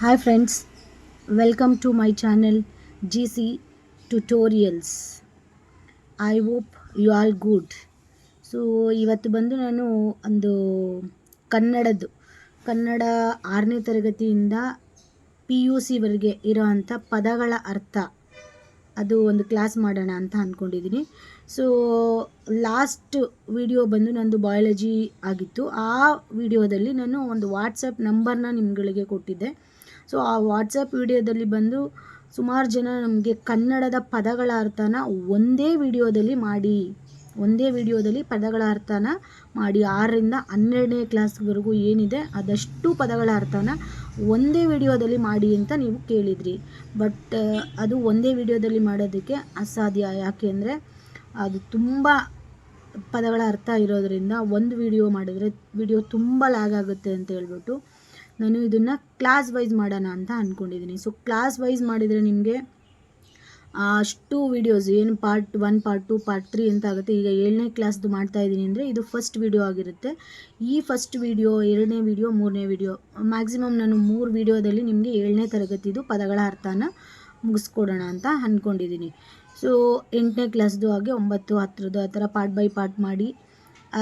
Hi friends, welcome to my channel GC Tutorials. I hope you all good so ಇವತ್ತು ಬಂದು ನಾನು ಒಂದು ಕನ್ನಡದ್ದು ಕನ್ನಡ ಆರನೇ ತರಗತಿಯಿಂದ ಪಿ ಯು ಸಿವರೆಗೆ ಇರೋವಂಥ ಪದಗಳ ಅರ್ಥ ಅದು ಒಂದು ಕ್ಲಾಸ್ ಮಾಡೋಣ ಅಂತ ಅಂದ್ಕೊಂಡಿದ್ದೀನಿ ಸೊ ಲಾಸ್ಟ್ ವಿಡಿಯೋ ಬಂದು ನಂದು ಬಯಾಲಜಿ ಆಗಿತ್ತು. ಆ ವಿಡಿಯೋದಲ್ಲಿ ನಾನು ಒಂದು ವಾಟ್ಸಪ್ ನಂಬರ್ನ ನಿಮ್ಗಳಿಗೆ ಕೊಟ್ಟಿದ್ದೆ. ಸೊ ಆ ವಾಟ್ಸಪ್ ವಿಡಿಯೋದಲ್ಲಿ ಬಂದು ಸುಮಾರು ಜನ ನಮಗೆ ಕನ್ನಡದ ಪದಗಳ ಅರ್ಥನ ಒಂದೇ ವಿಡಿಯೋದಲ್ಲಿ ಮಾಡಿ, ಒಂದೇ ವಿಡಿಯೋದಲ್ಲಿ ಪದಗಳ ಅರ್ಥನ ಮಾಡಿ, ಆರರಿಂದ ಹನ್ನೆರಡನೇ ಕ್ಲಾಸ್ವರೆಗೂ ಏನಿದೆ ಅದಷ್ಟು ಪದಗಳ ಅರ್ಥನ ಒಂದೇ ವಿಡಿಯೋದಲ್ಲಿ ಮಾಡಿ ಅಂತ ನೀವು ಕೇಳಿದ್ರಿ. ಬಟ್ ಅದು ಒಂದೇ ವಿಡಿಯೋದಲ್ಲಿ ಮಾಡೋದಕ್ಕೆ ಅಸಾಧ್ಯ. ಯಾಕೆ ಅಂದರೆ ಅದು ತುಂಬ ಪದಗಳ ಅರ್ಥ ಇರೋದರಿಂದ ಒಂದು ವಿಡಿಯೋ ಮಾಡಿದರೆ ವಿಡಿಯೋ ತುಂಬ ಲ್ಯಾಗ್ ಆಗುತ್ತೆ ಅಂತ ಹೇಳ್ಬಿಟ್ಟು ನಾನು ಇದನ್ನು ಕ್ಲಾಸ್ ವೈಸ್ ಮಾಡೋಣ ಅಂತ ಅಂದ್ಕೊಂಡಿದ್ದೀನಿ ಸೊ ಕ್ಲಾಸ್ ವೈಸ್ ಮಾಡಿದರೆ ನಿಮಗೆ ಅಷ್ಟು ವೀಡಿಯೋಸ್ ಏನು part one part two part three ಅಂತ ಆಗುತ್ತೆ. ಈಗ ಏಳನೇ ಕ್ಲಾಸ್ದು ಮಾಡ್ತಾ ಇದ್ದೀನಿ ಅಂದರೆ ಇದು ಫಸ್ಟ್ ವೀಡಿಯೋ ಆಗಿರುತ್ತೆ. ಈ ಫಸ್ಟ್ ವೀಡಿಯೋ ಎರಡನೇ ವೀಡಿಯೋ ಮೂರನೇ ವೀಡಿಯೋ ಮ್ಯಾಕ್ಸಿಮಮ್ ನಾನು ಮೂರು ವೀಡಿಯೋದಲ್ಲಿ ನಿಮಗೆ ಏಳನೇ ತರಗತಿದು ಪದಗಳ ಅರ್ಥನ ಮುಗಿಸ್ಕೊಡೋಣ ಅಂತ ಅಂದ್ಕೊಂಡಿದ್ದೀನಿ ಸೊ ಎಂಟನೇ ಕ್ಲಾಸ್ದು ಹಾಗೆ ಒಂಬತ್ತು, ಹತ್ತರದ್ದು ಆ ಥರ ಪಾರ್ಟ್ ಬೈ ಪಾರ್ಟ್ ಮಾಡಿ,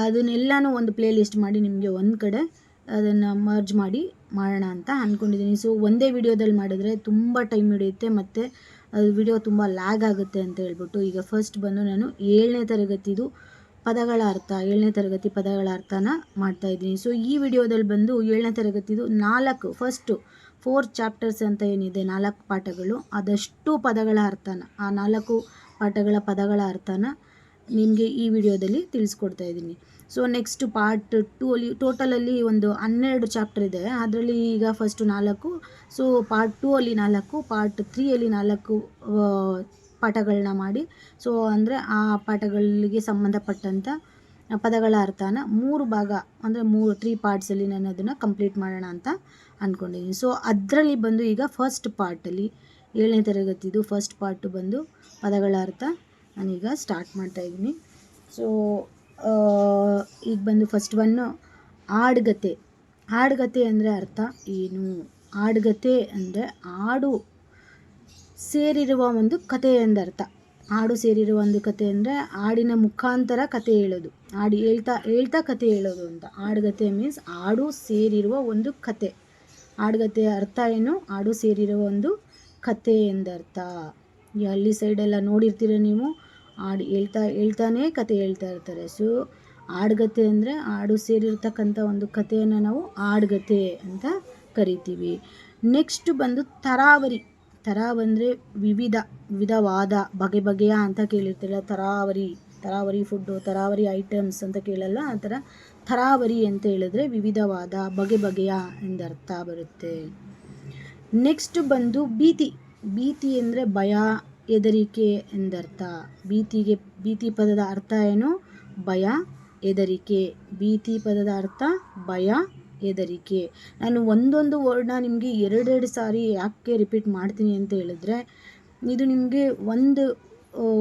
ಅದನ್ನೆಲ್ಲನೂ ಒಂದು ಪ್ಲೇ ಲಿಸ್ಟ್ ಮಾಡಿ ನಿಮಗೆ ಒಂದು ಕಡೆ ಅದನ್ನು ಮರ್ಜ್ ಮಾಡಿ ಮಾಡೋಣ ಅಂತ ಅಂದ್ಕೊಂಡಿದ್ದೀನಿ ಸೊ ಒಂದೇ ವಿಡಿಯೋದಲ್ಲಿ ಮಾಡಿದ್ರೆ ತುಂಬ ಟೈಮ್ ಹಿಡಿಯುತ್ತೆ ಮತ್ತು ಅದು ವಿಡಿಯೋ ತುಂಬ ಲ್ಯಾಗ್ ಆಗುತ್ತೆ ಅಂತ ಹೇಳ್ಬಿಟ್ಟು ಈಗ ಫಸ್ಟ್ ಬಂದು ನಾನು ಏಳನೇ ತರಗತಿದು ಪದಗಳ ಅರ್ಥ, ಏಳನೇ ತರಗತಿ ಪದಗಳ ಅರ್ಥನ ಮಾಡ್ತಾಯಿದ್ದೀನಿ ಸೊ ಈ ವಿಡಿಯೋದಲ್ಲಿ ಬಂದು ಏಳನೇ ತರಗತಿದು ನಾಲ್ಕು ಫಸ್ಟು ಫೋರ್ ಚಾಪ್ಟರ್ಸ್ ಅಂತ ಏನಿದೆ, ನಾಲ್ಕು ಪಾಠಗಳು, ಅದಷ್ಟು ಪದಗಳ ಅರ್ಥನ, ಆ ನಾಲ್ಕು ಪಾಠಗಳ ಪದಗಳ ಅರ್ಥನ ನಿಮಗೆ ಈ ವಿಡಿಯೋದಲ್ಲಿ ತಿಳಿಸ್ಕೊಡ್ತಾ ಇದ್ದೀನಿ. ಸೊ ನೆಕ್ಸ್ಟ್ ಪಾರ್ಟ್ ಟೂ ಅಲ್ಲಿ ಟೋಟಲಲ್ಲಿ ಒಂದು ಹನ್ನೆರಡು ಚಾಪ್ಟರ್ ಇದೆ. ಅದರಲ್ಲಿ ಈಗ ಫಸ್ಟು ನಾಲ್ಕು. ಸೊ ಪಾರ್ಟ್ ಟೂ ಅಲ್ಲಿ ನಾಲ್ಕು ಪಾರ್ಟ್ ತ್ರೀಯಲ್ಲಿ ನಾಲ್ಕು ಪಾಠಗಳನ್ನ ಮಾಡಿ. ಸೊ ಅಂದರೆ ಆ ಪಾಠಗಳಿಗೆ ಸಂಬಂಧಪಟ್ಟಂಥ ಪದಗಳ ಅರ್ಥನ ಮೂರು ಭಾಗ, ಅಂದರೆ ಮೂರು ತ್ರೀ ಪಾರ್ಟ್ಸಲ್ಲಿ ನಾನು ಅದನ್ನು ಕಂಪ್ಲೀಟ್ ಮಾಡೋಣ ಅಂತ ಅಂದ್ಕೊಂಡಿದ್ದೀನಿ ಸೊ ಅದರಲ್ಲಿ ಬಂದು ಈಗ ಫಸ್ಟ್ ಪಾರ್ಟಲ್ಲಿ ಏಳನೇ ತರಗತಿದು ಫಸ್ಟ್ ಪಾರ್ಟು ಬಂದು ಪದಗಳ ಅರ್ಥ ನಾನೀಗ ಸ್ಟಾರ್ಟ್ ಮಾಡ್ತಾಯಿದ್ದೀನಿ ಸೊ ಈಗ ಬಂದು ಫಸ್ಟ್ ಒನ್ನು ಆಡ್ಗತೆ. ಆಡ್ಗತೆ ಅಂದರೆ ಅರ್ಥ ಏನು? ಆಡ್ಗತೆ ಅಂದರೆ ಆಡು ಸೇರಿರುವ ಒಂದು ಕತೆ ಎಂದರ್ಥ ಹಾಡು ಸೇರಿರುವ ಒಂದು ಕತೆ ಅಂದರೆ ಹಾಡಿನ ಮುಖಾಂತರ ಕತೆ ಹೇಳೋದು. ಹಾಡು ಹೇಳ್ತಾ ಹೇಳ್ತಾ ಕತೆ ಹೇಳೋದು ಅಂತ. ಹಾಡುಗತೆ ಮೀನ್ಸ್ ಹಾಡು ಸೇರಿರುವ ಒಂದು ಕತೆ. ಹಾಡುಗತೆಯ ಅರ್ಥ ಏನು? ಹಾಡು ಸೇರಿರುವ ಒಂದು ಕತೆ ಎಂದರ್ಥ ಈ ಹಳ್ಳಿ ಸೈಡೆಲ್ಲ ನೋಡಿರ್ತೀರ ನೀವು? ಹಾಡು ಹೇಳ್ತಾ, ಹೇಳ್ತಾನೇ ಕತೆ ಹೇಳ್ತಾ ಇರ್ತಾರೆ. ಸೊ ಹಾಡುಗತೆ ಅಂದರೆ ಹಾಡು ಸೇರಿರ್ತಕ್ಕಂಥ ಒಂದು ಕಥೆಯನ್ನು ನಾವು ಹಾಡುಗತೆ ಅಂತ ಕರಿತೀವಿ. ನೆಕ್ಸ್ಟ್ ಬಂದು ತರಾವರಿ. ತರಾವ್ ಅಂದರೆ ವಿವಿಧ, ವಿಧವಾದ, ಬಗೆ ಬಗೆಯ ಅಂತ ಕೇಳಿರ್ತೀರ ತರಾವರಿ ತರಾವರಿ ಫುಡ್ಡು ತರಾವರಿ ಐಟಮ್ಸ್ ಅಂತ ಕೇಳಲ್ಲ, ಆ ಥರ ತರಾವರಿ ಅಂತ ಹೇಳಿದ್ರೆ ವಿವಿಧವಾದ, ಬಗೆ ಬಗೆಯ ಎಂದರ್ಥ ಬರುತ್ತೆ. ನೆಕ್ಸ್ಟ್ ಬಂದು ಭೀತಿ ಭೀತಿ ಅಂದರೆ ಭಯ ಹೆದರಿಕೆ ಎಂದರ್ಥ. ಭೀತಿಗೆ, ಭೀತಿ ಪದದ ಅರ್ಥ ಏನು? ಭಯ ಹೆದರಿಕೆ ಭೀತಿ ಪದದ ಅರ್ಥ ಭಯ ಹೆದರಿಕೆ ನಾನು ಒಂದೊಂದು ವರ್ಡ್ನ ನಿಮಗೆ ಎರಡೆರಡು ಸಾರಿ ಯಾಕೆ ರಿಪೀಟ್ ಮಾಡ್ತೀನಿ ಅಂತ ಹೇಳಿದ್ರೆ, ಇದು ನಿಮಗೆ ಒಂದು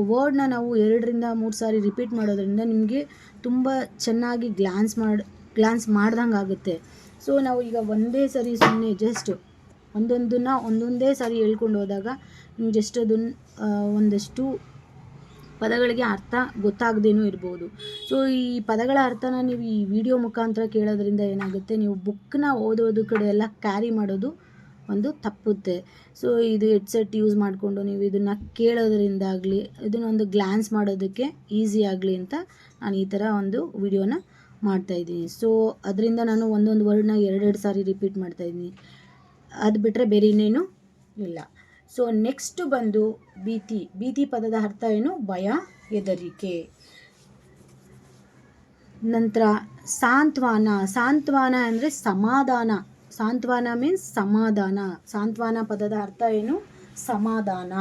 ವರ್ಡ್ನ ನಾವು ಎರಡರಿಂದ ಮೂರು ಸಾರಿ ರಿಪೀಟ್ ಮಾಡೋದ್ರಿಂದ ನಿಮಗೆ ತುಂಬ ಚೆನ್ನಾಗಿ ಗ್ಲಾನ್ಸ್ ಮಾಡಿ, ಗ್ಲಾನ್ಸ್ ಮಾಡ್ದಂಗೆ ಆಗುತ್ತೆ. ಸೊ, ನಾವು ಈಗ ಒಂದೇ ಸರಿ ಸುಮ್ಮನೆ ಜಸ್ಟ್ ಒಂದೊಂದನ್ನು ಒಂದೊಂದೇ ಸಾರಿ ಹೇಳ್ಕೊಂಡು ಹೋದಾಗ ನಿಮ್ಗೆ ಜಸ್ಟ್ ಅದನ್ನು ಒಂದಷ್ಟು ಪದಗಳಿಗೆ ಅರ್ಥ ಗೊತ್ತಾಗದೇನೂ ಇರ್ಬೋದು. ಸೊ ಈ ಪದಗಳ ಅರ್ಥನ ನೀವು ಈ ವಿಡಿಯೋ ಮುಖಾಂತರ ಕೇಳೋದ್ರಿಂದ ಏನಾಗುತ್ತೆ? ನೀವು ಬುಕ್ನ ಓದೋದು ಕಡೆ ಎಲ್ಲ ಕ್ಯಾರಿ ಮಾಡೋದು ಒಂದು ತಪ್ಪುತ್ತೆ. ಸೊ ಇದು ಹೆಡ್ಸೆಟ್ ಯೂಸ್ ಮಾಡಿಕೊಂಡು ನೀವು ಇದನ್ನು ಕೇಳೋದ್ರಿಂದಾಗಲಿ ಇದನ್ನೊಂದು ಗ್ಲ್ಯಾನ್ಸ್ ಮಾಡೋದಕ್ಕೆ ಈಸಿ ಆಗಲಿ ಅಂತ ನಾನು ಈ ಥರ ಒಂದು ವಿಡಿಯೋನ ಮಾಡ್ತಾಯಿದ್ದೀನಿ ಸೊ ಅದರಿಂದ ನಾನು ಒಂದೊಂದು ವರ್ಡ್ನ ಎರಡೆರಡು ಸಾರಿ ರಿಪೀಟ್ ಮಾಡ್ತಾಯಿದ್ದೀನಿ ಅದು ಬಿಟ್ಟರೆ ಬೇರೆ ಇನ್ನೇನು ಇಲ್ಲ. ಸೊ ನೆಕ್ಸ್ಟ್ ಬಂದು ಭೀತಿ ಭೀತಿ ಪದದ ಅರ್ಥ ಏನು? ಭಯ, ಹೆದರಿಕೆ. ನಂತರ ಸಾಂತ್ವಾನ ಸಾಂತ್ವಾನ ಅಂದರೆ ಸಮಾಧಾನ. ಸಾಂತ್ವನ ಮೀನ್ಸ್ ಸಮಾಧಾನ. ಸಾಂತ್ವಾನ ಪದದ ಅರ್ಥ ಏನು? ಸಮಾಧಾನ.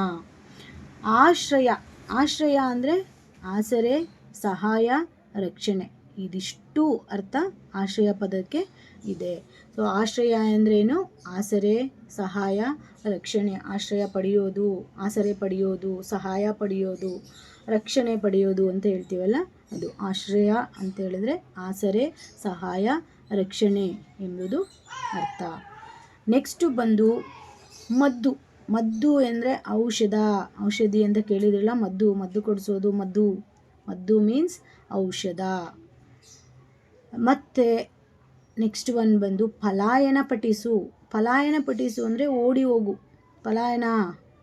ಆಶ್ರಯ. ಆಶ್ರಯ ಅಂದರೆ ಆಸರೆ, ಸಹಾಯ, ರಕ್ಷಣೆ. ಇದಿಷ್ಟು ಅರ್ಥ ಆಶ್ರಯ ಪದಕ್ಕೆ ಇದೆ. ಸೊ ಆಶ್ರಯ ಅಂದ್ರೇನು ಆಸರೆ, ಸಹಾಯ, ರಕ್ಷಣೆ. ಆಶ್ರಯ ಪಡೆಯೋದು, ಆಸರೆ ಪಡೆಯೋದು, ಸಹಾಯ ಪಡೆಯೋದು, ರಕ್ಷಣೆ ಪಡೆಯೋದು ಅಂತ ಹೇಳ್ತೀವಲ್ಲ? ಅದು ಆಶ್ರಯ ಅಂತ ಹೇಳಿದ್ರೆ ಆಸರೆ, ಸಹಾಯ, ರಕ್ಷಣೆ ಎಂಬುದು ಅರ್ಥ. ನೆಕ್ಸ್ಟು ಬಂದು ಮದ್ದು. ಮದ್ದು ಅಂದರೆ ಔಷಧ. ಔಷಧಿ ಅಂತ ಕೇಳಿದ್ರಲ್ಲ, ಮದ್ದು. ಮದ್ದು ಕೊಡಿಸೋದು ಮದ್ದು. ಮದ್ದು ಮೀನ್ಸ್ ಔಷಧ. ಮತ್ತು ನೆಕ್ಸ್ಟ್ ಒನ್ ಬಂದು ಪಲಾಯನ ಪಠಿಸು. ಪಲಾಯನ ಪಠಿಸು ಅಂದರೆ ಓಡಿ ಹೋಗು. ಪಲಾಯನ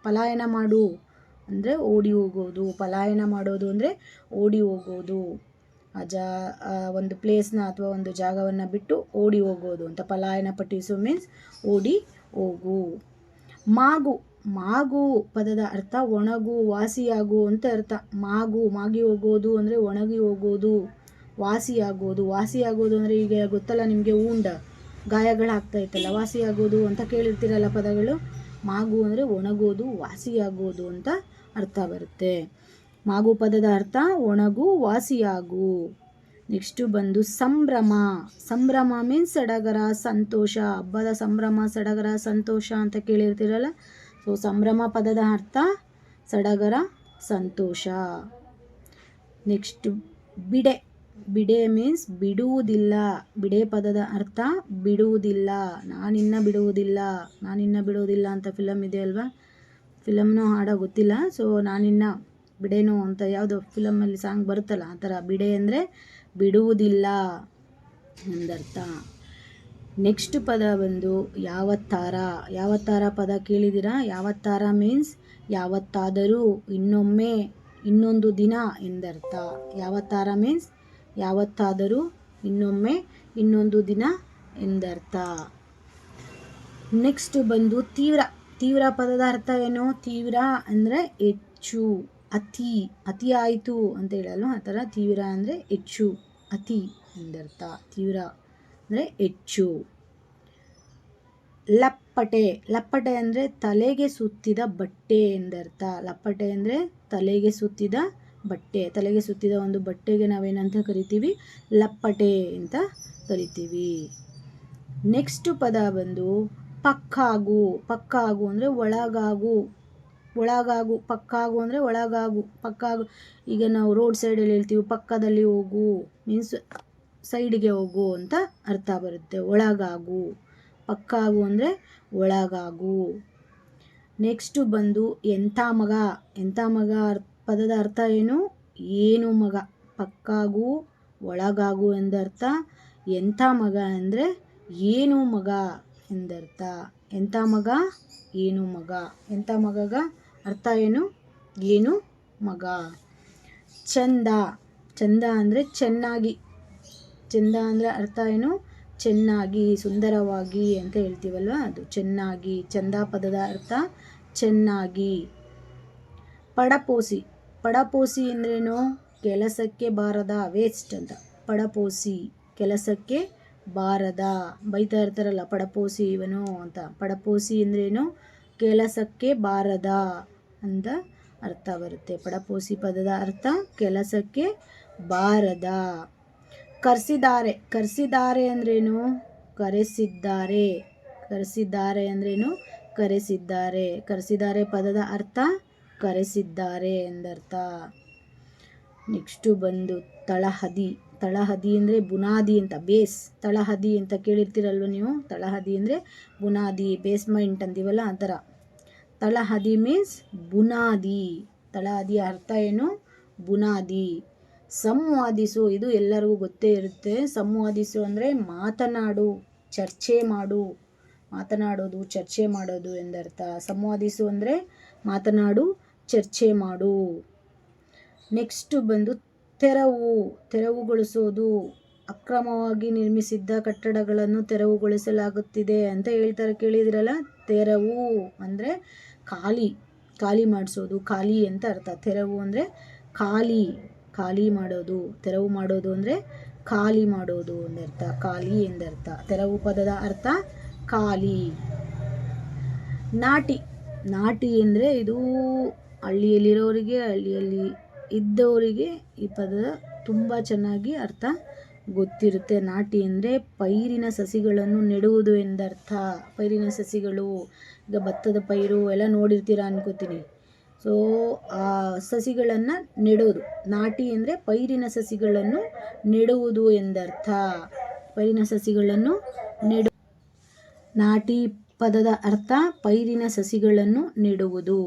ಪಲಾಯನ ಮಾಡು ಅಂದರೆ ಓಡಿ ಹೋಗೋದು. ಪಲಾಯನ ಮಾಡೋದು ಅಂದರೆ ಓಡಿ ಹೋಗೋದು. ಆ ಜಾ ಒಂದು ಪ್ಲೇಸ್ನ ಅಥವಾ ಒಂದು ಜಾಗವನ್ನು ಬಿಟ್ಟು ಓಡಿ ಹೋಗೋದು ಅಂತ. ಪಲಾಯನ ಪಠಿಸು ಮೀನ್ಸ್ ಓಡಿ ಹೋಗು. ಮಾಗು. ಮಾಗು ಪದದ ಅರ್ಥ ಒಣಗು, ವಾಸಿಯಾಗು ಅಂತ ಅರ್ಥ. ಮಾಗು, ಮಾಗಿ ಹೋಗೋದು ಅಂದರೆ ಒಣಗಿ ಹೋಗೋದು. ವಾಸಿಯಾಗೋದು ವಾಸಿಯಾಗೋದು ಅಂದರೆ ಈಗ ಗೊತ್ತಲ್ಲ, ನಿಮಗೆ ಉಂಡ, ಗಾಯಗಳಾಗ್ತಾ ಇತ್ತಲ್ಲ ವಾಸಿಯಾಗೋದು ಅಂತ ಕೇಳಿರ್ತೀರಲ್ಲ ಪದಗಳು? ಮಾಗು ಅಂದರೆ ಒಣಗೋದು ವಾಸಿಯಾಗೋದು ಅಂತ ಅರ್ಥ ಬರುತ್ತೆ. ಮಾಗು ಪದದ ಅರ್ಥ ಒಣಗು, ವಾಸಿಯಾಗು. ನೆಕ್ಸ್ಟು ಬಂದು ಸಂಭ್ರಮ. ಸಂಭ್ರಮ ಮೀನ್ಸ್ ಸಡಗರ, ಸಂತೋಷ. ಹಬ್ಬದ ಸಂಭ್ರಮ, ಸಡಗರ, ಸಂತೋಷ ಅಂತ ಕೇಳಿರ್ತೀರಲ್ಲ? ಸೊ ಸಂಭ್ರಮ ಪದದ ಅರ್ಥ ಸಡಗರ, ಸಂತೋಷ. ನೆಕ್ಸ್ಟ್ ಬಿಡೆ. ಬಿಡೆ ಮೀನ್ಸ್ ಬಿಡುವುದಿಲ್ಲ. ಬಿಡೆ ಪದದ ಅರ್ಥ ಬಿಡುವುದಿಲ್ಲ. ನಾನಿನ್ನ ಬಿಡುವುದಿಲ್ಲ. ನಾನಿನ್ನ ಬಿಡುವುದಿಲ್ಲ ಅಂತ ಫಿಲಮ್ ಇದೆ ಅಲ್ವಾ? ಫಿಲಮ್ನೂ ಹಾಡೋ ಗೊತ್ತಿಲ್ಲ. ಸೊ ನಾನಿನ್ನ ಬಿಡೇನು ಅಂತ ಯಾವುದೋ ಫಿಲಮಲ್ಲಿ ಸಾಂಗ್ ಬರುತ್ತಲ್ಲ, ಆ ಥರ ಬಿಡೆ ಅಂದರೆ ಬಿಡುವುದಿಲ್ಲ ಎಂದರ್ಥ. ನೆಕ್ಸ್ಟ್ ಪದ ಬಂದು ಯಾವತ್ತಾರ. ಯಾವತ್ತಾರ ಪದ ಕೇಳಿದ್ದೀರಾ ಯಾವತ್ತಾರ ಮೀನ್ಸ್ ಯಾವತ್ತಾದರೂ ಇನ್ನೊಮ್ಮೆ ಇನ್ನೊಂದು ದಿನ ಎಂದರ್ಥ. ಯಾವತ್ತಾರ ಮೀನ್ಸ್ ಯಾವತ್ತಾದರೂ ಇನ್ನೊಮ್ಮೆ ಇನ್ನೊಂದು ದಿನ ಎಂದರ್ಥ. ನೆಕ್ಸ್ಟ್ ಬಂದು ತೀವ್ರ ತೀವ್ರ ಪದದ ಅರ್ಥ ಏನು ತೀವ್ರ ಅಂದರೆ ಹೆಚ್ಚು, ಅತಿ ಅತಿ ಆಯಿತು ಅಂತ ಹೇಳಲ್ಲ ಆ ಥರ ತೀವ್ರ ಅಂದರೆ ಹೆಚ್ಚು, ಅತಿ ಎಂದರ್ಥ. ತೀವ್ರ ಅಂದರೆ ಹೆಚ್ಚು. ಲಪ್ಪಟೆ ಲಪ್ಪಟೆ ಅಂದರೆ ತಲೆಗೆ ಸುತ್ತಿದ ಬಟ್ಟೆ ಎಂದರ್ಥ. ಲಪ್ಪಟೆ ಅಂದರೆ ತಲೆಗೆ ಸುತ್ತಿದ ಬಟ್ಟೆ, ತಲೆಗೆ ಸುತ್ತಿದ ಒಂದು ಬಟ್ಟೆಗೆ ನಾವೇನಂತ ಕರಿತೀವಿ? ಲಪ್ಪಟೆ ಅಂತ ಕರಿತೀವಿ. ನೆಕ್ಸ್ಟ್ ಪದ ಬಂದು ಪಕ್ಕಾಗು. ಪಕ್ಕಾಗು ಅಂದರೆ ಒಳಗಾಗು. ಒಳಗಾಗು, ಪಕ್ಕಾಗು ಅಂದರೆ ಒಳಗಾಗು. ಪಕ್ಕಾಗು. ಈಗ ನಾವು ರೋಡ್ ಸೈಡಲ್ಲಿ ಹೇಳ್ತೀವಿ, ಪಕ್ಕದಲ್ಲಿ ಹೋಗು. ಮೀನ್ಸ್ ಸೈಡಿಗೆ ಹೋಗು ಅಂತ ಅರ್ಥ ಬರುತ್ತೆ. ಒಳಗಾಗು. ಪಕ್ಕಾಗು ಅಂದರೆ ಒಳಗಾಗು. ನೆಕ್ಸ್ಟು ಬಂದು ಎಂಥ ಮಗ? ಎಂಥ ಮಗ ಅರ್ ಪದದ ಅರ್ಥ ಏನು? ಏನು ಮಗ? ಪಕ್ಕಾಗು, ಒಳಗಾಗು ಎಂದರ್ಥ. ಎಂಥ ಮಗ ಅಂದರೆ ಏನು ಮಗ ಎಂದರ್ಥ. ಎಂಥ ಮಗ? ಏನು ಮಗ. ಎಂಥ ಮಗಗ? ಅರ್ಥ ಏನು? ಏನು ಮಗ. ಚಂದ. ಚಂದ ಅಂದರೆ ಚೆನ್ನಾಗಿ. ಚಂದ ಅಂದರೆ ಅರ್ಥ ಏನು? ಚೆನ್ನಾಗಿ, ಸುಂದರವಾಗಿ ಅಂತ ಹೇಳ್ತೀವಲ್ವ ಅದು? ಚೆನ್ನಾಗಿ. ಚಂದ ಪದದ ಅರ್ಥ ಚೆನ್ನಾಗಿ. ಪಡಪೋಸಿ. ಪಡಪೋಸಿ ಅಂದ್ರೇನು? ಕೆಲಸಕ್ಕೆ ಬಾರದ ವೇಸ್ಟ್ ಅಂತ. ಪಡಪೋಸಿ, ಕೆಲಸಕ್ಕೆ ಬಾರದ. ಬೈತಾ ಇರ್ತಾರಲ್ಲ, ಪಡಪೋಸಿ ಇವನು ಅಂತ. ಪಡಪೋಸಿ ಅಂದ್ರೇನು? ಕೆಲಸಕ್ಕೆ ಬಾರದ ಅಂತ ಅರ್ಥ ಬರುತ್ತೆ. ಪಡಪೋಸಿ ಪದದ ಅರ್ಥ, ಕೆಲಸಕ್ಕೆ ಬಾರದ. ಕರೆಸಿದ್ದಾರೆ. ಕರೆಸಿದ್ದಾರೆ ಅಂದ್ರೇನು? ಕರೆಸಿದ್ದಾರೆ. ಕರೆಸಿದ್ದಾರೆ ಅಂದ್ರೇನು? ಕರೆಸಿದ್ದಾರೆ. ಕರೆಸಿದ್ದಾರೆ ಪದದ ಅರ್ಥ ಕರೆಸಿದ್ದಾರೆ ಎಂದರ್ಥ. ನೆಕ್ಸ್ಟು ಬಂದು ತಳಹದಿ. ತಳಹದಿ ಅಂದರೆ ಬುನಾದಿ ಅಂತ, ಬೇಸ್. ತಳಹದಿ ಅಂತ ಕೇಳಿರ್ತೀರಲ್ವ ನೀವು? ತಳಹದಿ ಅಂದರೆ ಬುನಾದಿ ಬೇಸ್ಮೆಂಟ್ ಅಂತೀವಲ್ಲ ಆ ಥರ. ತಳಹದಿ ಮೀನ್ಸ್ ಬುನಾದಿ. ತಳಹದಿ ಅರ್ಥ ಏನು? ಬುನಾದಿ. ಸಂವಾದಿಸು, ಇದು ಎಲ್ಲರಿಗೂ ಗೊತ್ತೇ ಇರುತ್ತೆ. ಸಂವಾದಿಸು ಅಂದರೆ ಮಾತನಾಡು, ಚರ್ಚೆ ಮಾಡು. ಮಾತನಾಡೋದು, ಚರ್ಚೆ ಮಾಡೋದು ಎಂದರ್ಥ. ಸಂವಾದಿಸು ಅಂದರೆ ಮಾತನಾಡು ಚರ್ಚೆ ಮಾಡು. ನೆಕ್ಸ್ಟು ಬಂದು ತೆರವು, ತೆರವುಗೊಳಿಸೋದು. ಅಕ್ರಮವಾಗಿ ನಿರ್ಮಿಸಿದ್ದ ಕಟ್ಟಡಗಳನ್ನು ತೆರವುಗೊಳಿಸಲಾಗುತ್ತಿದೆ ಅಂತ ಹೇಳ್ತಾರೆ, ಕೇಳಿದ್ರಲ್ಲ? ತೆರವು ಅಂದರೆ ಖಾಲಿ ಖಾಲಿ ಮಾಡಿಸೋದು. ಖಾಲಿ ಅಂತ ಅರ್ಥ. ತೆರವು ಅಂದರೆ ಖಾಲಿ ಖಾಲಿ ಮಾಡೋದು. ತೆರವು ಮಾಡೋದು ಅಂದರೆ ಖಾಲಿ ಮಾಡೋದು ಎಂದರ್ಥ. ಖಾಲಿ ಎಂದರ್ಥ. ತೆರವು ಪದದ ಅರ್ಥ ಖಾಲಿ. ನಾಟಿ ನಾಟಿ ಅಂದರೆ ಇದು ಹಳ್ಳಿಯಲ್ಲಿರೋರಿಗೆ, ಹಳ್ಳಿಯಲ್ಲಿ ಇದ್ದವರಿಗೆ ಈ ಪದದ ತುಂಬ ಚೆನ್ನಾಗಿ ಅರ್ಥ ಗೊತ್ತಿರುತ್ತೆ. ನಾಟಿ ಅಂದರೆ ಪೈರಿನ ಸಸಿಗಳನ್ನು ನೆಡುವುದು ಎಂದರ್ಥ. ಪೈರಿನ ಸಸಿಗಳು, ಈಗ ಭತ್ತದ ಪೈರು ಎಲ್ಲ ನೋಡಿರ್ತೀರ ಅನ್ಕೋತೀನಿ. ಸೊ ಆ ಸಸಿಗಳನ್ನು ನೆಡೋದು. ನಾಟಿ ಅಂದರೆ ಪೈರಿನ ಸಸಿಗಳನ್ನು ನೆಡುವುದು ಎಂದರ್ಥ. ಪೈರಿನ ಸಸಿಗಳನ್ನು ನೆಡು, ನಾಟಿ ಪದದ ಅರ್ಥ ಪೈರಿನ ಸಸಿಗಳನ್ನು ನೆಡುವುದು.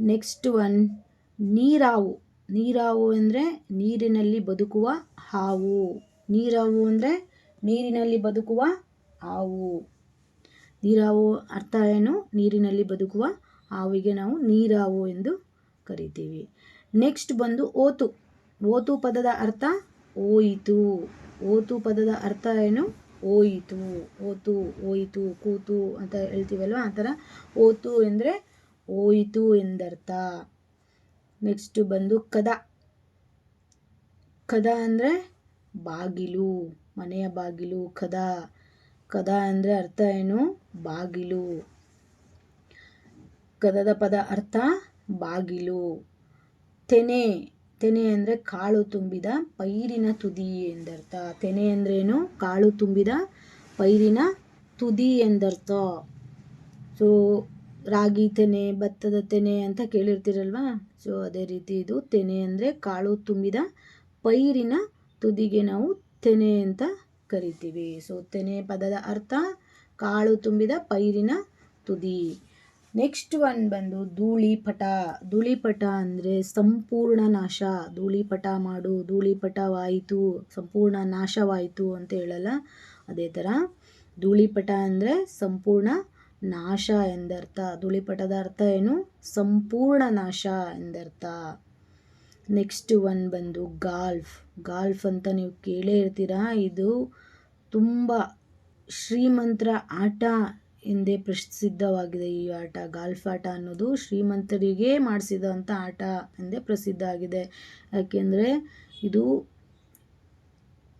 Next one ನೀರಾವು. ನೀರಾವು ಅಂದರೆ ನೀರಿನಲ್ಲಿ ಬದುಕುವ ಹಾವು. ನೀರಾವು ಅಂದರೆ ನೀರಿನಲ್ಲಿ ಬದುಕುವ ಹಾವು. ನೀರಾವು ಅರ್ಥ ಏನು? ನೀರಿನಲ್ಲಿ ಬದುಕುವ ಹಾವಿಗೆ ನಾವು ನೀರಾವು ಎಂದು ಕರಿತೀವಿ. ನೆಕ್ಸ್ಟ್ ಬಂದು ಓತು. ಓತು ಪದದ ಅರ್ಥ ಓಯಿತು. ಓತು ಪದದ ಅರ್ಥ ಏನು? ಓಯಿತು. ಓತು, ಓಯಿತು, ಕೂತು ಅಂತ ಹೇಳ್ತೀವಲ್ವ? ಆ ಥರ. ಓತು ಎಂದರೆ ಓಯಿತು ಎಂದರ್ಥ. ನೆಕ್ಸ್ಟ್ ಬಂದು ಕದ. ಕದ ಅಂದರೆ ಬಾಗಿಲು, ಮನೆಯ ಬಾಗಿಲು, ಕದ. ಕದ ಅಂದರೆ ಅರ್ಥ ಏನು? ಬಾಗಿಲು. ಕದದ ಪದ ಅರ್ಥ ಬಾಗಿಲು. ತೆನೆ. ತೆನೆ ಅಂದರೆ ಕಾಳು ತುಂಬಿದ ಪೈರಿನ ತುದಿ ಎಂದರ್ಥ. ತೆನೆ ಅಂದ್ರೇನು ಕಾಳು ತುಂಬಿದ ಪೈರಿನ ತುದಿ ಎಂದರ್ಥ. ಸೊ ರಾಗಿ ತೆನೆ, ಭತ್ತದ ತೆನೆ ಅಂತ ಕೇಳಿರ್ತೀರಲ್ವಾ? ಸೊ ಅದೇ ರೀತಿ ಇದು ತೆನೆ ಅಂದರೆ ಕಾಳು ತುಂಬಿದ ಪೈರಿನ ತುದಿಗೆ ನಾವು ತೆನೆ ಅಂತ ಕರಿತೀವಿ. ಸೊ ತೆನೆ ಪದದ ಅರ್ಥ ಕಾಳು ತುಂಬಿದ ಪೈರಿನ ತುದಿ. ನೆಕ್ಸ್ಟ್ ಒನ್ ಬಂದು ಧೂಳಿಪಟ. ಧೂಳಿಪಟ ಅಂದರೆ ಸಂಪೂರ್ಣ ನಾಶ. ಧೂಳಿಪಟ ಮಾಡು ಧೂಳಿಪಟವಾಯಿತು ಸಂಪೂರ್ಣ ನಾಶವಾಯಿತು ಅಂತ ಹೇಳಲ್ಲ. ಅದೇ ಥರ ಧೂಳಿಪಟ ಅಂದರೆ ಸಂಪೂರ್ಣ ನಾಶ ಎಂದರ್ಥ. ಧೂಳಿಪಟದ ಅರ್ಥ ಏನು? ಸಂಪೂರ್ಣ ನಾಶ ಎಂದರ್ಥ. ನೆಕ್ಸ್ಟ್ ಒನ್ ಬಂದು ಗಾಲ್ಫ್. ಗಾಲ್ಫ್ ಅಂತ ನೀವು ಕೇಳೇ ಇರ್ತೀರಾ? ಇದು ತುಂಬ ಶ್ರೀಮಂತರ ಆಟ ಎಂದೇ ಪ್ರಸಿದ್ಧವಾಗಿದೆ ಈ ಆಟ. ಗಾಲ್ಫ್ ಆಟ ಅನ್ನೋದು ಶ್ರೀಮಂತರಿಗೆ ಮಾಡಿಸಿದಂಥ ಆಟ ಎಂದೇ ಪ್ರಸಿದ್ಧ ಆಗಿದೆ. ಯಾಕೆಂದರೆ ಇದು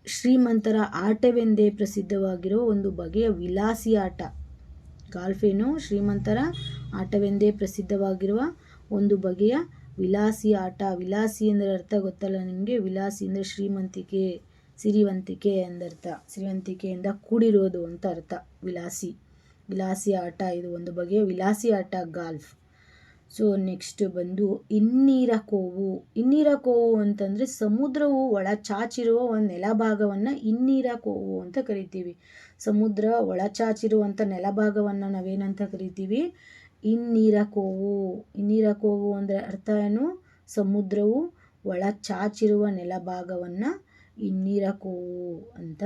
ಶ್ರೀಮಂತರ ಆಟವೆಂದೇ ಪ್ರಸಿದ್ಧವಾಗಿರೋ ಒಂದು ಬಗೆಯ ವಿಲಾಸಿ ಆಟ. ಗಾಲ್ಫ್ ಏನು ಶ್ರೀಮಂತರ ಆಟವೆಂದೇ ಪ್ರಸಿದ್ಧವಾಗಿರುವ ಒಂದು ಬಗೆಯ ವಿಲಾಸಿ ಆಟ. ವಿಲಾಸಿ ಅಂದರೆ ಅರ್ಥ ಗೊತ್ತಲ್ಲ ನಿಮಗೆ? ವಿಲಾಸಿ ಅಂದರೆ ಶ್ರೀಮಂತಿಕೆ, ಸಿರಿವಂತಿಕೆ ಎಂದರ್ಥ. ಸಿರಿವಂತಿಕೆಯಿಂದ ಕೂಡಿರೋದು ಅಂತ ಅರ್ಥ. ವಿಲಾಸಿ. ವಿಲಾಸಿ ಆಟ ಇದು ಒಂದು ಬಗೆಯ ವಿಲಾಸಿ ಆಟ, ಗಾಲ್ಫ್. ಸೊ, ನೆಕ್ಸ್ಟ್ ಬಂದು ಇನ್ನೀರ ಕೋವು. ಇನ್ನೀರ ಕೋವು ಅಂತಂದರೆ ಸಮುದ್ರವು ಒಳ ಚಾಚಿರುವ ಒಂದು ನೆಲಭಾಗವನ್ನು ಇನ್ನೀರ ಕೋವು ಅಂತ ಕರಿತೀವಿ. ಸಮುದ್ರ ಒಳಚಾಚಿರುವಂಥ ನೆಲಭಾಗವನ್ನು ನಾವೇನಂತ ಕರಿತೀವಿ? ಇನ್ನೀರ ಕೋವು ಇನ್ನೀರ ಕೋವು ಅಂದರೆ ಅರ್ಥ ಏನು? ಸಮುದ್ರವು ಒಳ ಚಾಚಿರುವ ನೆಲಭಾಗವನ್ನು ಇನ್ನೀರ ಕೋವು ಅಂತ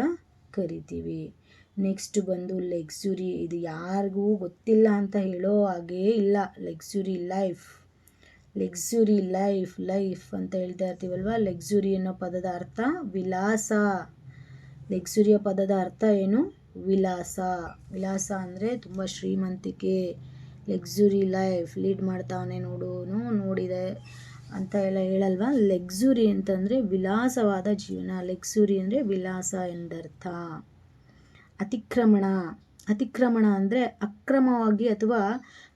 ಕರಿತೀವಿ. ನೆಕ್ಸ್ಟ್ ಬಂದು ಲೆಗ್ಸುರಿ ಇದು ಯಾರಿಗೂ ಗೊತ್ತಿಲ್ಲ ಅಂತ ಹೇಳೋ ಹಾಗೇ ಇಲ್ಲ. Luxury life. Luxury life life ಅಂತ ಹೇಳ್ತಾ ಇರ್ತೀವಲ್ವ? ಲೆಗ್ಸುರಿ ಅನ್ನೋ ಪದದ ಅರ್ಥ ವಿಲಾಸ. ಲೆಗ್ಸುರಿಯ ಪದದ ಅರ್ಥ ಏನು? ವಿಲಾಸ ವಿಲಾಸ ಅಂದರೆ ತುಂಬ ಶ್ರೀಮಂತಿಕೆ ಲೆಗ್ಸುರಿ ಲೈಫ್ ಲೀಡ್ ಮಾಡ್ತಾವನೆ ನೋಡೋನು ನೋಡಿದೆ ಅಂತ ಎಲ್ಲ ಹೇಳಲ್ವ? ಲೆಕ್ಸುರಿ ಅಂತಂದರೆ ವಿಲಾಸವಾದ ಜೀವನ ಲೆಗ್ಸುರಿ ಅಂದರೆ ವಿಲಾಸ ಎಂದರ್ಥ. ಅತಿಕ್ರಮಣ ಅತಿಕ್ರಮಣ ಅಂದರೆ ಅಕ್ರಮವಾಗಿ ಅಥವಾ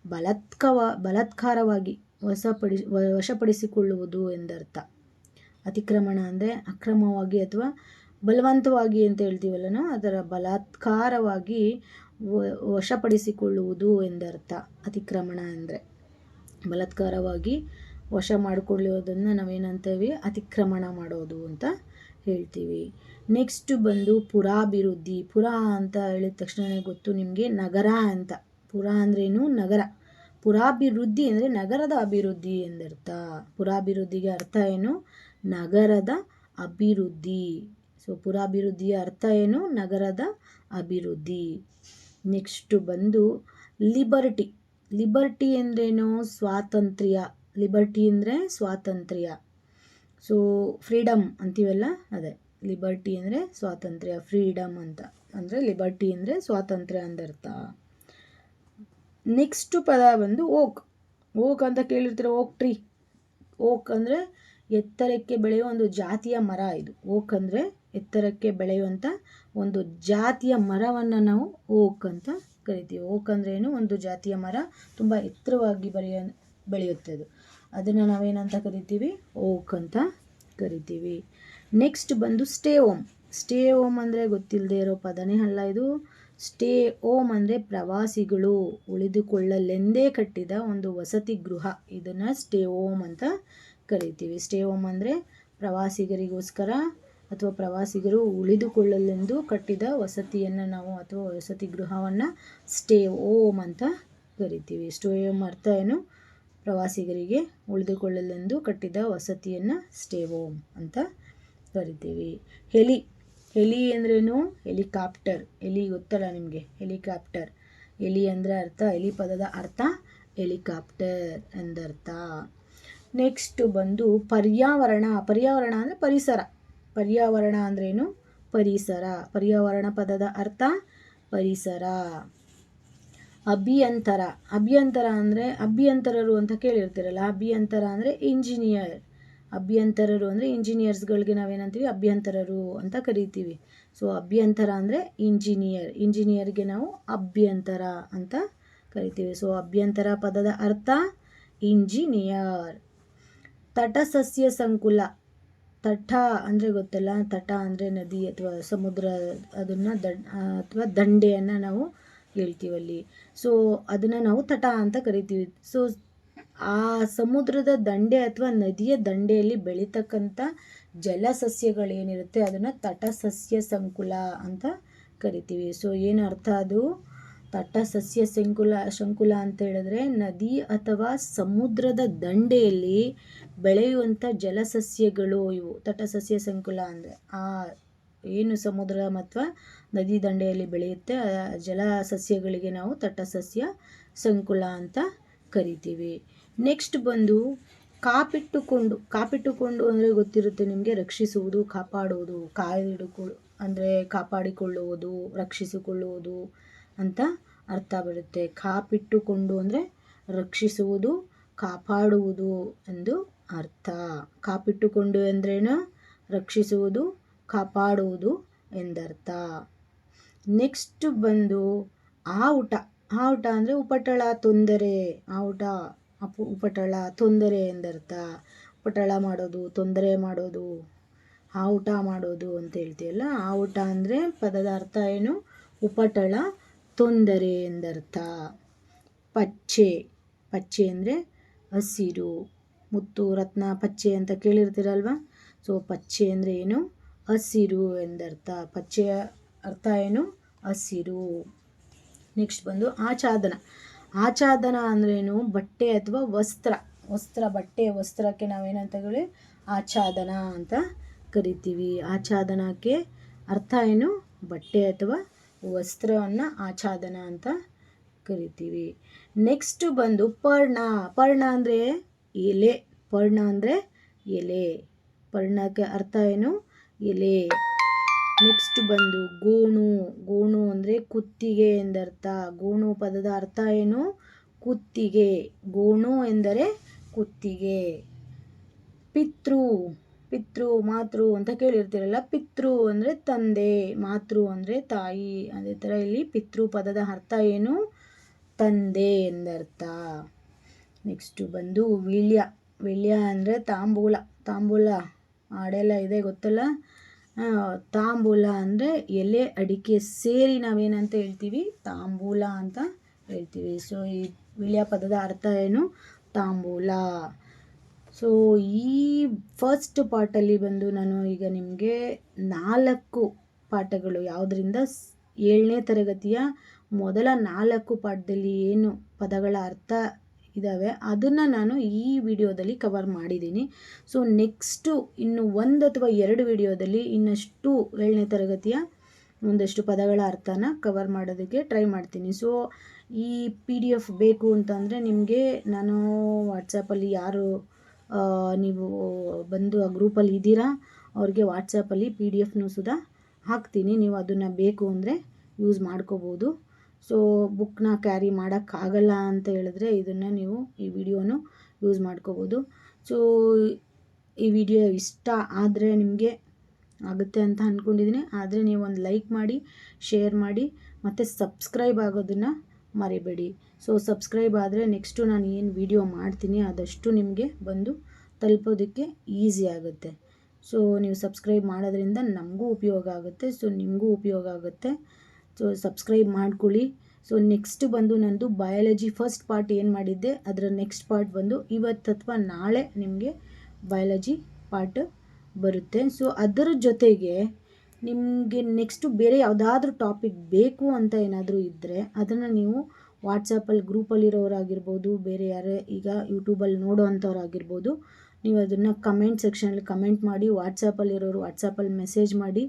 ಬಲತ್ಕವ, ಬಲಾತ್ಕಾರವಾಗಿ ವಶಪಡಿ, ವಶಪಡಿಸಿಕೊಳ್ಳುವುದು ಎಂದರ್ಥ. ಅತಿಕ್ರಮಣ ಅಂದರೆ ಅಕ್ರಮವಾಗಿ ಅಥವಾ ಬಲವಂತವಾಗಿ ಅಂತ ಹೇಳ್ತೀವಲ್ಲ ನಾವು, ಅದರ ಬಲಾತ್ಕಾರವಾಗಿ ವಶಪಡಿಸಿಕೊಳ್ಳುವುದು ಎಂದರ್ಥ. ಅತಿಕ್ರಮಣ ಅಂದರೆ ಬಲಾತ್ಕಾರವಾಗಿ ವಶ ಮಾಡಿಕೊಳ್ಳುವುದನ್ನು ನಾವೇನಂತೀವಿ? ಅತಿಕ್ರಮಣ ಮಾಡೋದು ಅಂತ ಹೇಳ್ತೀವಿ. ನೆಕ್ಸ್ಟ್ ಬಂದು ಪುರಾಭಿವೃದ್ಧಿ. ಪುರ ಅಂತ ಹೇಳಿದ ತಕ್ಷಣವೇ ಗೊತ್ತು ನಿಮಗೆ? ನಗರ ಅಂತ. ಪುರ ಅಂದ್ರೇನು? ನಗರ. ಪುರಾಭಿವೃದ್ಧಿ ಅಂದರೆ ನಗರದ ಅಭಿವೃದ್ಧಿ ಎಂದರ್ಥ. ಪುರಾಭಿವೃದ್ಧಿಗೆ ಅರ್ಥ ಏನು? ನಗರದ ಅಭಿವೃದ್ಧಿ. ಸೊ ಪುರಾಭಿವೃದ್ಧಿಯ ಅರ್ಥ ಏನು? ನಗರದ ಅಭಿವೃದ್ಧಿ. ನೆಕ್ಸ್ಟು ಬಂದು ಲಿಬರ್ಟಿ. ಲಿಬರ್ಟಿ ಅಂದ್ರೇನು ಸ್ವಾತಂತ್ರ್ಯ. ಲಿಬರ್ಟಿ ಅಂದರೆ ಸ್ವಾತಂತ್ರ್ಯ. ಸೊ ಫ್ರೀಡಮ್ ಅಂತೀವಲ್ಲ ಅದೇ. ಲಿಬರ್ಟಿ ಅಂದರೆ ಸ್ವಾತಂತ್ರ್ಯ ಫ್ರೀಡಮ್ ಅಂತ. ಅಂದರೆ ಲಿಬರ್ಟಿ ಅಂದರೆ ಸ್ವಾತಂತ್ರ್ಯ ಅಂದರ್ಥ. ನೆಕ್ಸ್ಟು ಪದ ಬಂದು ಓಕ್. ಓಕ್ ಅಂತ ಕೇಳಿರ್ತೀರ? Oak tree. ಓಕ್ ಅಂದರೆ ಎತ್ತರಕ್ಕೆ ಬೆಳೆಯುವ ಒಂದು ಜಾತಿಯ ಮರ ಇದು. ಓಕ್ ಅಂದರೆ ಎತ್ತರಕ್ಕೆ ಬೆಳೆಯುವಂಥ ಒಂದು ಜಾತಿಯ ಮರವನ್ನು ನಾವು ಓಕ್ ಅಂತ ಕರಿತೀವಿ. ಓಕ್ ಅಂದರೆ ಏನು? ಒಂದು ಜಾತಿಯ ಮರ ತುಂಬ ಎತ್ತರವಾಗಿ ಬೆಳೆಯ, ಬೆಳೆಯುತ್ತೆ ಅದು. ಅದನ್ನು ನಾವೇನಂತ ಕರಿತೀವಿ? ಓಕ್ ಅಂತ ಕರಿತೀವಿ. ನೆಕ್ಸ್ಟ್ ಬಂದು ಸ್ಟೇ ಓಮ್ ಸ್ಟೇ ಓಮ್ ಅಂದರೆ ಗೊತ್ತಿಲ್ಲದೆ ಇರೋ ಪದನೇ ಅಲ್ಲ ಇದು. ಸ್ಟೇ ಓಮ್ ಅಂದರೆ ಪ್ರವಾಸಿಗಳು ಉಳಿದುಕೊಳ್ಳಲೆಂದೇ ಕಟ್ಟಿದ ಒಂದು ವಸತಿ ಗೃಹ. ಇದನ್ನು ಸ್ಟೇ ಓಮ್ ಅಂತ ಕರಿತೀವಿ. ಸ್ಟೇ ಓಮ್ ಅಂದರೆ ಪ್ರವಾಸಿಗರಿಗೋಸ್ಕರ ಅಥವಾ ಪ್ರವಾಸಿಗರು ಉಳಿದುಕೊಳ್ಳಲೆಂದು ಕಟ್ಟಿದ ವಸತಿಯನ್ನು ನಾವು ಅಥವಾ ವಸತಿ ಗೃಹವನ್ನು ಸ್ಟೇ ಓಮ್ ಅಂತ ಕರಿತೀವಿ. ಸ್ಟೇ ಓಮ್ ಅರ್ಥ ಏನು? ಪ್ರವಾಸಿಗರಿಗೆ ಉಳಿದುಕೊಳ್ಳಲೆಂದು ಕಟ್ಟಿದ ವಸತಿಯನ್ನು ಸ್ಟೇ ಓಮ್ ಅಂತ ಕರಿತೀವಿ. ಹೆಲಿ ಹೆಲಿ ಅಂದ್ರೇನು? ಹೆಲಿಕಾಪ್ಟರ್. ಎಲಿ ಗೊತ್ತಲ್ಲ ನಿಮಗೆ? ಹೆಲಿಕಾಪ್ಟರ್. ಎಲಿ ಅಂದರೆ ಅರ್ಥ ಎಲಿ ಪದದ ಅರ್ಥ ಹೆಲಿಕಾಪ್ಟರ್ ಎಂದರ್ಥ. ನೆಕ್ಸ್ಟ್ ಬಂದು ಪರ್ಯಾವರಣ. ಪರ್ಯಾವರಣ ಅಂದರೆ ಪರಿಸರ. ಪರ್ಯಾವರಣ ಅಂದ್ರೇನು? ಪರಿಸರ. ಪರ್ಯಾವರಣ ಪದದ ಅರ್ಥ ಪರಿಸರ. ಅಭಿಯಂತರ. ಅಭಿಯಂತರ ಅಂದರೆ ಅಭಿಯಂತರರು ಅಂತ ಕೇಳಿರ್ತೀರಲ್ಲ? ಅಭಿಯಂತರ ಅಂದರೆ ಇಂಜಿನಿಯರ್ ಅಭ್ಯಂತರರು ಅಂದರೆ ಇಂಜಿನಿಯರ್ಸ್ಗಳಿಗೆ ನಾವೇನಂತೀವಿ? ಅಭ್ಯಂತರರು ಅಂತ ಕರಿತೀವಿ. ಸೊ ಅಭ್ಯಂತರ ಅಂದರೆ ಇಂಜಿನಿಯರ್ ಇಂಜಿನಿಯರ್ಗೆ ನಾವು ಅಭ್ಯಂತರ ಅಂತ ಕರಿತೀವಿ. ಸೊ ಅಭ್ಯಂತರ ಪದದ ಅರ್ಥ ಇಂಜಿನಿಯರ್ ತಟಸಸ್ಯ ಸಂಕುಲ. ತಟ ಅಂದರೆ ಗೊತ್ತಲ್ಲ? ತಟ ಅಂದರೆ ನದಿ ಅಥವಾ ಸಮುದ್ರ ಅದನ್ನು ದ ಅಥವಾ ದಂಡೆಯನ್ನು ನಾವು ಹೇಳ್ತೀವಲ್ಲಿ ಸೊ ಅದನ್ನು ನಾವು ತಟ ಅಂತ ಕರಿತೀವಿ. ಸೊ ಆ ಸಮುದ್ರದ ದಂಡೆ ಅಥವಾ ನದಿಯ ದಂಡೆಯಲ್ಲಿ ಬೆಳೀತಕ್ಕಂಥ ಜಲಸಸ್ಯಗಳೇನಿರುತ್ತೆ ಅದನ್ನು ತಟಸಸ್ಯ ಸಂಕುಲ ಅಂತ ಕರಿತೀವಿ. ಸೊ ಏನು ಅರ್ಥ ಅದು? ತಟಸಸ್ಯ ಸಂಕುಲ ಸಂಕುಲ ಅಂತ ಹೇಳಿದ್ರೆ ನದಿ ಅಥವಾ ಸಮುದ್ರದ ದಂಡೆಯಲ್ಲಿ ಬೆಳೆಯುವಂಥ ಜಲಸಸ್ಯಗಳು ಇವು. ತಟಸಸ್ಯ ಸಂಕುಲ ಅಂದರೆ ಆ ಏನು ಸಮುದ್ರ ಅಥವಾ ನದಿ ದಂಡೆಯಲ್ಲಿ ಬೆಳೆಯುತ್ತೆ ಜಲಸಸ್ಯಗಳಿಗೆ ನಾವು ತಟಸಸ್ಯ ಸಂಕುಲ ಅಂತ ಕರಿತೀವಿ. ನೆಕ್ಸ್ಟ್ ಬಂದು ಕಾಪಿಟ್ಟುಕೊಂಡು ಕಾಪಿಟ್ಟುಕೊಂಡು ಅಂದರೆ ಗೊತ್ತಿರುತ್ತೆ ನಿಮಗೆ ರಕ್ಷಿಸುವುದು, ಕಾಪಾಡುವುದು ಕಾಯ್ದಿಡುಕೊಳ್ಳು ಅಂದರೆ ಕಾಪಾಡಿಕೊಳ್ಳುವುದು, ರಕ್ಷಿಸಿಕೊಳ್ಳುವುದು ಅಂತ ಅರ್ಥ ಬರುತ್ತೆ. ಕಾಪಿಟ್ಟುಕೊಂಡು ಅಂದರೆ ರಕ್ಷಿಸುವುದು, ಕಾಪಾಡುವುದು ಎಂದು ಅರ್ಥ. ಕಾಪಿಟ್ಟುಕೊಂಡು ಎಂದ್ರೇನು? ರಕ್ಷಿಸುವುದು, ಕಾಪಾಡುವುದು ಎಂದರ್ಥ. ನೆಕ್ಸ್ಟ್ ಬಂದು ಆವುಟ ಆವುಟ ಅಂದರೆ ಉಪಟಳ ತೊಂದರೆ. ಆವುಟ ಅಪು, ಉಪಟಳ ತೊಂದರೆ ಎಂದರ್ಥ. ಉಪಟಳ ಮಾಡೋದು, ತೊಂದರೆ ಮಾಡೋದು ಆವುಟ ಮಾಡೋದು ಅಂತ ಹೇಳ್ತೀವಲ್ಲ ಆವುಟ ಅಂದರೆ ಪದದ ಅರ್ಥ ಏನು? ಉಪಟಳ ತೊಂದರೆ ಎಂದರ್ಥ. ಪಚ್ಚೆ. ಪಚ್ಚೆ ಅಂದರೆ ಹಸಿರು. ಮುತ್ತು, ರತ್ನ, ಪಚ್ಚೆ ಅಂತ ಕೇಳಿರ್ತೀರಲ್ವ? ಸೊ ಪಚ್ಚೆ ಅಂದರೆ ಏನು? ಹಸಿರು ಎಂದರ್ಥ. ಪಚ್ಚೆಯ ಅರ್ಥ ಏನು? ಹಸಿರು. ನೆಕ್ಸ್ಟ್ ಬಂದು ಆಚಾದನ. ಆಚಾದನ ಅಂದ್ರೇನು ಬಟ್ಟೆ ಅಥವಾ ವಸ್ತ್ರ. ವಸ್ತ್ರ, ಬಟ್ಟೆ, ವಸ್ತ್ರಕ್ಕೆ ನಾವೇನಂತ ಹೇಳಿ? ಆಚಾದನ ಅಂತ ಕರಿತೀವಿ. ಆಚಾದನಕ್ಕೆ ಅರ್ಥ ಏನು? ಬಟ್ಟೆ ಅಥವಾ ವಸ್ತ್ರವನ್ನು ಆಚಾದನ ಅಂತ ಕರಿತೀವಿ. ನೆಕ್ಸ್ಟ್ ಬಂದು ಪರ್ಣ. ಪರ್ಣ ಅಂದರೆ ಎಲೆ, ಪರ್ಣ ಅಂದರೆ ಎಲೆ. ಪರ್ಣಕ್ಕೆ ಅರ್ಥ ಏನು? ಎಲೆ. ನೆಕ್ಸ್ಟ್ ಬಂದು ಗೋಣು. ಗೋಣು ಅಂದರೆ ಕುತ್ತಿಗೆ ಎಂದರ್ಥ. ಗೋಣು ಪದದ ಅರ್ಥ ಏನು? ಕುತ್ತಿಗೆ. ಗೋಣು ಎಂದರೆ ಕುತ್ತಿಗೆ. ಪಿತೃ. ಪಿತೃ, ಮಾತೃ ಅಂತ ಕೇಳಿರ್ತೀರಲ್ಲ? ಪಿತೃ ಅಂದರೆ ತಂದೆ, ಮಾತೃ ಅಂದರೆ ತಾಯಿ. ಅದೇ ಥರ ಇಲ್ಲಿ ಪಿತೃ ಪದದ ಅರ್ಥ ಏನು? ತಂದೆ ಎಂದರ್ಥ. ನೆಕ್ಸ್ಟು ಬಂದು ವಿಳ್ಯ ವಿಳ್ಯ ಅಂದರೆ ತಾಂಬೂಲ ತಾಂಬೂಲ ಆಡೆಲ್ಲ ಇದೆ ಗೊತ್ತಲ್ಲ? ತಾಂಬೂಲ ಅಂದರೆ ಎಲೆ, ಅಡಿಕೆ ಸೇರಿ ನಾವೇನಂತ ಹೇಳ್ತೀವಿ? ತಾಂಬೂಲ ಅಂತ ಹೇಳ್ತೀವಿ. ಸೊ ಈ ವಿಳ್ಯ ಪದದ ಅರ್ಥ ಏನು? ತಾಂಬೂಲ. ಸೊ ಈ ಫಸ್ಟ್ ಪಾರ್ಟಲ್ಲಿ ಬಂದು ನಾನು ಈಗ ನಿಮಗೆ ನಾಲ್ಕು ಪಾಠಗಳು, ಯಾವುದರಿಂದ ಏಳನೇ ತರಗತಿಯ ಮೊದಲ ನಾಲ್ಕು ಪಾಠದಲ್ಲಿ ಏನು ಪದಗಳ ಅರ್ಥ ಇದ್ದಾವೆ ಅದನ್ನು ನಾನು ಈ ವಿಡಿಯೋದಲ್ಲಿ ಕವರ್ ಮಾಡಿದ್ದೀನಿ ಸೊ ನೆಕ್ಸ್ಟು ಇನ್ನು ಒಂದು ಅಥವಾ ಎರಡು ವಿಡಿಯೋದಲ್ಲಿ ಇನ್ನಷ್ಟು ಏಳನೇ ತರಗತಿಯ ಒಂದಷ್ಟು ಪದಗಳ ಅರ್ಥನ ಕವರ್ ಮಾಡೋದಕ್ಕೆ ಟ್ರೈ ಮಾಡ್ತೀನಿ. ಸೊ ಈ ಪಿ ಡಿ ಎಫ್ ಬೇಕು ಅಂತಂದರೆ ನಿಮಗೆ ನಾನು ವಾಟ್ಸಪ್ಪಲ್ಲಿ ಯಾರು ನೀವು ಬಂದು ಆ ಗ್ರೂಪಲ್ಲಿ ಇದ್ದೀರಾ, ಅವ್ರಿಗೆ ವಾಟ್ಸಪ್ಪಲ್ಲಿ ಪಿ ಡಿ ಎಫ್ನೂ ಸುದಾ ಹಾಕ್ತೀನಿ. ನೀವು ಅದನ್ನು ಬೇಕು ಅಂದರೆ ಯೂಸ್ ಮಾಡ್ಕೋಬೋದು. ಸೊ ಬುಕ್ನ ಕ್ಯಾರಿ ಮಾಡೋಕ್ಕಾಗಲ್ಲ ಅಂತ ಹೇಳಿದ್ರೆ ಇದನ್ನು ನೀವು ಈ ವಿಡಿಯೋನು ಯೂಸ್ ಮಾಡ್ಕೋಬೋದು. ಸೊ ಈ ವಿಡಿಯೋ ಇಷ್ಟ ಆದರೆ ನಿಮಗೆ ಆಗುತ್ತೆ ಅಂತ ಅಂದ್ಕೊಂಡಿದ್ದೀನಿ ಆದರೆ ನೀವು ಒಂದು ಲೈಕ್ ಮಾಡಿ ಶೇರ್ ಮಾಡಿ, ಮತ್ತು ಸಬ್ಸ್ಕ್ರೈಬ್ ಆಗೋದನ್ನು ಮರಿಬೇಡಿ. ಸೊ ಸಬ್ಸ್ಕ್ರೈಬ್ ಆದರೆ ನೆಕ್ಸ್ಟು ನಾನು ಏನು ವಿಡಿಯೋ ಮಾಡ್ತೀನಿ ಆದಷ್ಟು ನಿಮಗೆ ಬಂದು ತಲುಪೋದಕ್ಕೆ ಈಸಿ ಆಗುತ್ತೆ. ಸೊ ನೀವು ಸಬ್ಸ್ಕ್ರೈಬ್ ಮಾಡೋದ್ರಿಂದ ನಮಗೂ ಉಪಯೋಗ ಆಗುತ್ತೆ. ಸೊ ನಿಮಗೂ ಉಪಯೋಗ ಆಗುತ್ತೆ. ಸೊ ಸಬ್ಸ್ಕ್ರೈಬ್ ಮಾಡ್ಕೊಳ್ಳಿ. ಸೊ ನೆಕ್ಸ್ಟ್ ಬಂದು ನಂದು ಬಯಾಲಜಿ ಫಸ್ಟ್ ಪಾರ್ಟ್ ಏನು ಮಾಡಿದ್ದೆ, ಅದರ ನೆಕ್ಸ್ಟ್ ಪಾರ್ಟ್ ಬಂದು ಇವತ್ತು ಅಥವಾ ನಾಳೆ ನಿಮಗೆ ಬಯಾಲಜಿ ಪಾರ್ಟ್ ಬರುತ್ತೆ. ಸೊ ಅದರ ಜೊತೆಗೆ ನಿಮಗೆ ನೆಕ್ಸ್ಟು ಬೇರೆ ಯಾವುದಾದ್ರೂ ಟಾಪಿಕ್ ಬೇಕು ಅಂತ ಏನಾದರೂ ಇದ್ದರೆ ಅದನ್ನು ನೀವು ವಾಟ್ಸಪ್ಪಲ್ಲಿ ಗ್ರೂಪಲ್ಲಿರೋರಾಗಿರ್ಬೋದು ಬೇರೆ ಯಾರೇ ಈಗ ಯೂಟ್ಯೂಬಲ್ಲಿ ನೋಡೋ ಅಂಥವ್ರಾಗಿರ್ಬೋದು ನೀವು ಅದನ್ನು ಕಮೆಂಟ್ ಸೆಕ್ಷನಲ್ಲಿ ಕಮೆಂಟ್ ಮಾಡಿ ವಾಟ್ಸಪ್ಪಲ್ಲಿರೋರು ವಾಟ್ಸಪ್ಪಲ್ಲಿ ಮೆಸೇಜ್ ಮಾಡಿ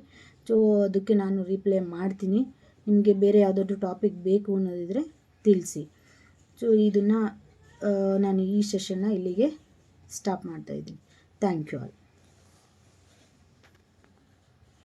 ಸೊ ಅದಕ್ಕೆ ನಾನು ರಿಪ್ಲೈ ಮಾಡ್ತೀನಿ. ನಿಮಗೆ ಬೇರೆ ಯಾವುದಾದ್ರೂ ಟಾಪಿಕ್ ಬೇಕು ಅನ್ನೋದಿದ್ರೆ ತಿಳಿಸಿ. ಸೊ ಇದನ್ನು ನಾನು ಈ ಸೆಷನ್ನ ಇಲ್ಲಿಗೆ ಸ್ಟಾಪ್ ಮಾಡ್ತಾಯಿದ್ದೀನಿ ಥ್ಯಾಂಕ್ ಯು ಆಲ್